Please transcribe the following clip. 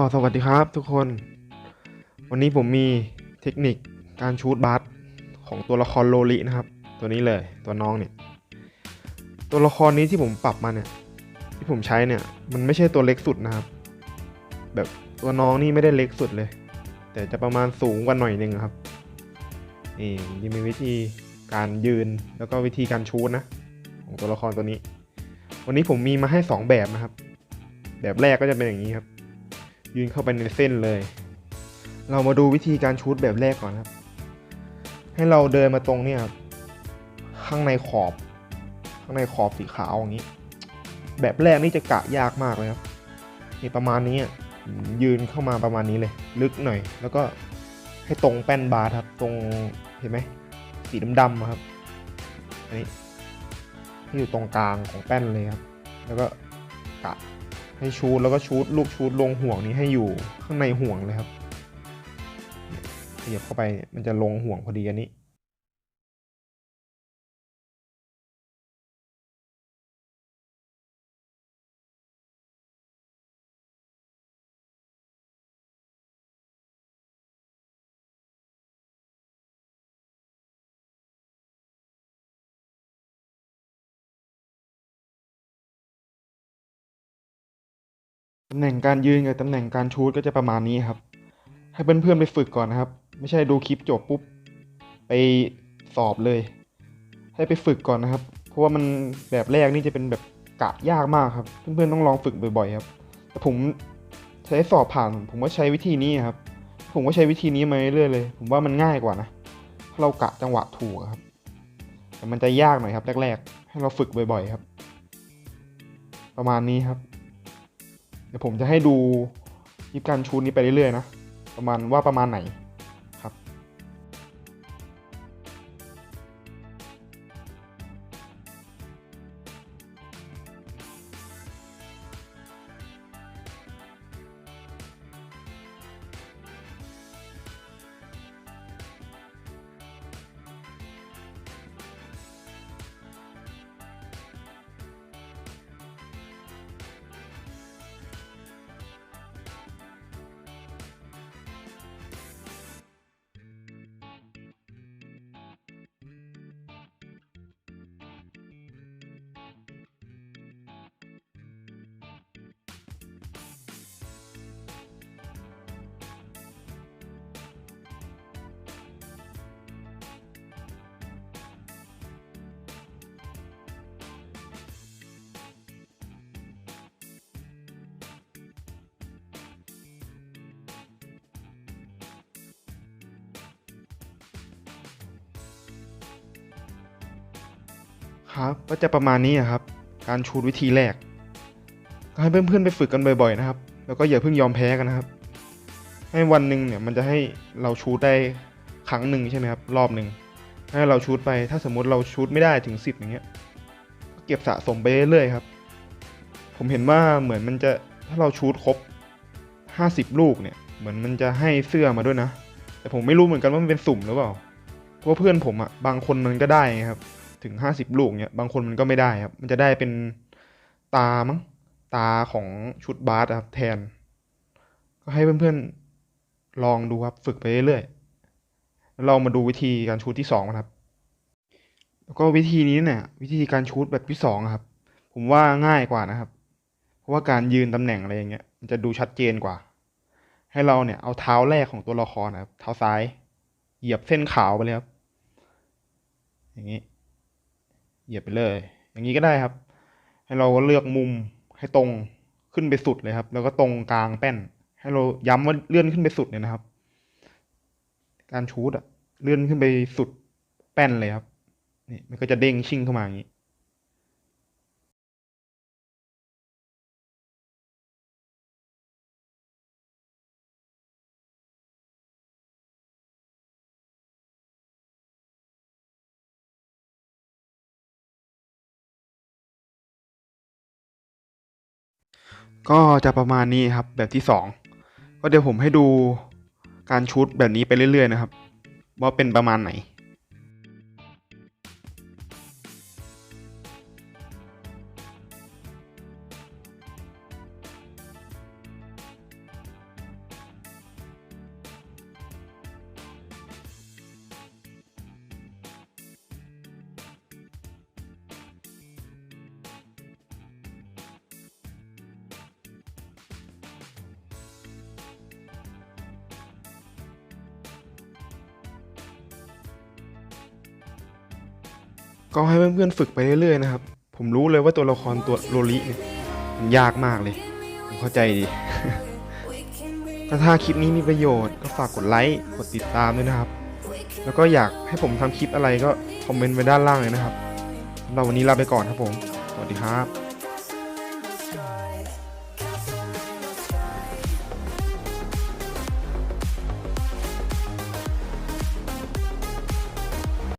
อสวัสดีครับทุกคน วันนี้ผมมีเทคนิคการชูดบาสของตัวละครโลลินะครับ ตัวนี้เลยตัวน้องเนี่ย ตัวละครนี้ที่ผมปรับมาเนี่ย ที่ผมใช้เนี่ย มันไม่ใช่ตัวเล็กสุดนะครับ แบบตัวน้องนี่ไม่ได้เล็กสุดเลย แต่จะประมาณสูงกว่าหน่อยนึงครับนี่ยังมีวิธีการยืนแล้วก็วิธีการชูดนะ ของตัวละครตัวนี้ วันนี้ผมมีมาให้สองแบบนะครับ แบบแรกก็จะเป็นอย่างนี้ครับ ยืนเข้าไปในเส้นเลย เรามาดูวิธีการชูดแบบแรกก่อนครับ ให้เราเดินมาตรงเนี่ยข้างในขอบ ข้างในขอบสีขาวอย่างนี้ แบบแรกนี่จะกะยากมากเลยครับนี่ประมาณนี้ยืนเข้ามาประมาณนี้เลย ลึกหน่อย แล้วก็ให้ตรงแป้นบาร์ครับ ตรงเห็นไหมสีดำๆครับอันนี้ให้อยู่ตรงกลางของแป้นเลยครับ แล้วก็กะ ให้ชูดแล้วก็ชูดลูกชูดลงห่วงนี้ให้อยู่ข้างในห่วงเลยครับขยับเข้าไปมันจะลงห่วงพอดีอันนี้ ตำแหน่งการยืนกับตำแหน่งการชูดก็จะประมาณนี้ครับ ให้เพื่อนๆไปฝึกก่อนนะครับ ไม่ใช่ดูคลิปจบปุ๊บไปสอบเลย ให้ไปฝึกก่อนนะครับ เพราะว่ามันแบบแรกนี่จะเป็นแบบกะยากมากครับ เพื่อนๆต้องลองฝึกบ่อยๆครับ แต่ผมใช้สอบผ่าน ผมก็ใช้วิธีนี้ครับ ผมก็ใช้วิธีนี้มาเรื่อยๆเลย ผมว่ามันง่ายกว่านะถ้าเรากะจังหวะถูกครับ แต่มันจะยากหน่อยครับ แรก ๆ ให้เราฝึกบ่อย ๆ ครับ ประมาณนี้ครับ เดี๋ยวผมจะให้ดูยิปการชูนี้ไปเรื่อยๆนะ ประมาณว่าประมาณไหน ครับ ก็จะประมาณนี้ครับ การชูดวิธีแรก ก็ให้เพื่อนๆไปฝึกกันบ่อยๆนะครับ แล้วก็อย่าเพิ่งยอมแพ้กันนะครับ ให้วันหนึ่งเนี่ยมันจะให้เราชูดได้ครั้งหนึ่งใช่ไหมครับ รอบหนึ่งให้เราชูดไป ถ้าสมมติเราชูดไม่ได้ถึงสิบอย่างเงี้ย ก็เก็บสะสมไปเรื่อยๆครับ ผมเห็นว่าเหมือนมันจะถ้าเราชูดครบห้าสิบลูกเนี่ย เหมือนมันจะให้เสื้อมาด้วยนะ แต่ผมไม่รู้เหมือนกันว่ามันเป็นสุ่มหรือเปล่า เพราะเพื่อนผมอะบางคนมันก็ได้ไงครับ ถึงห้าสิบลูกเนี่ยบางคนมันก็ไม่ได้ครับ มันจะได้เป็นตามั้งตาของชุดบาสครับแทน ก็ให้เพื่อนๆลองดูครับฝึกไปเรื่อยๆแล้วเรามาดูวิธีการชูดที่สองนะครับ แล้วก็วิธีนี้เนี่ยวิธีการชูดแบบที่สองครับ ผมว่าง่ายกว่านะครับ เพราะว่าการยืนตำแหน่งอะไรอย่างเงี้ยมันจะดูชัดเจนกว่า ให้เราเนี่ยเอาเท้าแรกของตัวละครนะครับ เท้าซ้าย เหยียบเส้นขาวไปเลยครับ อย่างนี้ เหยียบไปเลย อย่างนี้ก็ได้ครับ ให้เราเลือกมุมให้ตรงขึ้นไปสุดเลยครับ แล้วก็ตรงกลางแป้น ให้เราย้ำว่าเลื่อนขึ้นไปสุดเนี่ยนะครับ การชูดอะเลื่อนขึ้นไปสุดแป้นเลยครับ นี่มันก็จะเด้งชิ่งเข้ามาอย่างนี้ ก็จะประมาณนี้ครับแบบที่สองก็เดี๋ยวผมให้ดูการชุดแบบนี้ไปเรื่อยๆนะครับ ว่าเป็นประมาณไหน ก็ให้เพื่อนๆฝึกไปเรื่อยๆนะครับ ผมรู้เลยว่าตัวละครตัวโลลิเนี่ยมันยากมากเลย ผมเข้าใจดีก็ถ้าคลิปนี้มีประโยชน์ก็ฝากกดไลค์กดติดตามด้วยนะครับ แล้วก็อยากให้ผมทำคลิปอะไรก็คอมเมนต์ไว้ด้านล่างเลยนะครับเราวันนี้ลาไปก่อนครับผม สวัสดีครับ